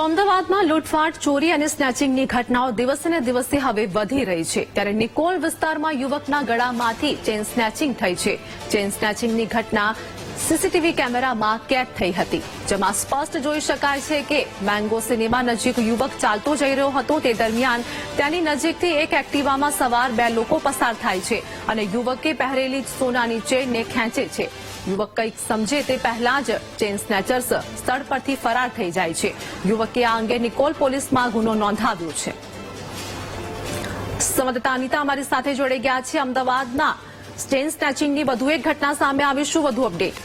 તો અમદાવાદમાં લૂંટફાટ, ચોરી અને સ્નેચિંગની ઘટનાઓ દિવસે ને દિવસે હવે વધી રહી છે. ત્યારે નિકોલ વિસ્તારમાં યુવકના ગળામાંથી ચેન સ્નેચિંગ થઈ છે. ચેન સ્નેચિંગની ઘટના સીસીટીવી કેમેરામાં કેદ થઈ હતી, જેમાં સ્પષ્ટ જોઈ શકાય છે કે મેંગો સિનેમા નજીક યુવક ચાલતો જઈ રહ્યો હતો. તે દરમિયાન તેની નજીકથી એક એક્ટિવામાં સવાર બે લોકો પસાર થાય છે અને યુવકે પહેરેલી સોનાની ચેનને ખેંચે છે. યુવક કંઈક સમજે તે પહેલા જ ચેન સ્નેચર્સ સ્થળ પરથી ફરાર થઈ જાય છે. યુવકે આ અંગે નિકોલ પોલીસમાં ગુનો નોંધાવ્યો છે. સંવાદદાતા અનિતા અમારી સાથે જોડાઈ ગયા છે. અમદાવાદના ચેન સ્નેચિંગની વધુ એક ઘટના સામે આવી. શું વધુ અપડેટ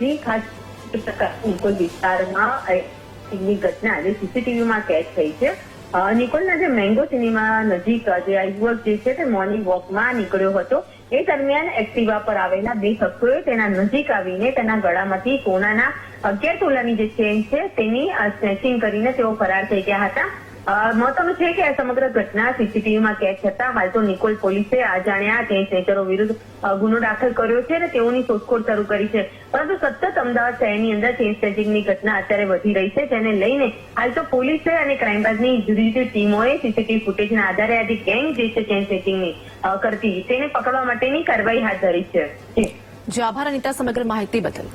જી, ખાસ વિસ્તારમાં ઘટના જે સીસીટીવીમાં કેદ થઈ છે. નિકોલના જે મેંગો સિનેમા નજીક જે આ યુવક જે છે તે મોર્નિંગ વોકમાં નીકળ્યો હતો. એ દરમિયાન એક્ટિવા પર આવેલા બે શખ્સોએ તેના નજીક આવીને તેના ગળામાંથી સોનાના અગિયાર તોલાની જે ચેન છે તેની સ્નેચિંગ કરીને તેઓ ફરાર થઈ ગયા હતા. મહત્વનું છે કે સમગ્ર ઘટના સીસીટીવીમાં કેદ થતા હાલ તો નિકોલ પોલીસે આ જાણ્યા ચેન સ્નેચરો વિરુદ્ધ ગુનો દાખલ કર્યો છે અને તેઓની શોધખોળ શરૂ કરી છે પરંતુ સતત અમદાવાદ શહેરની અંદર ચેન સ્નેચિંગની ઘટના અત્યારે વધી રહી છે જેને લઈને હાલ તો પોલીસે અને ક્રાઇમબ્રાન્ચની જુદી જુદી ટીમોએ સીસીટીવી ફૂટેજના આધારે આજે ગેંગ જે છે ચેન સ્નેચિંગની કરતી તેને પકડવા માટેની કાર્યવાહી હાથ ધરી છે જી. આભાર અનિતા સમગ્ર માહિતી બદલ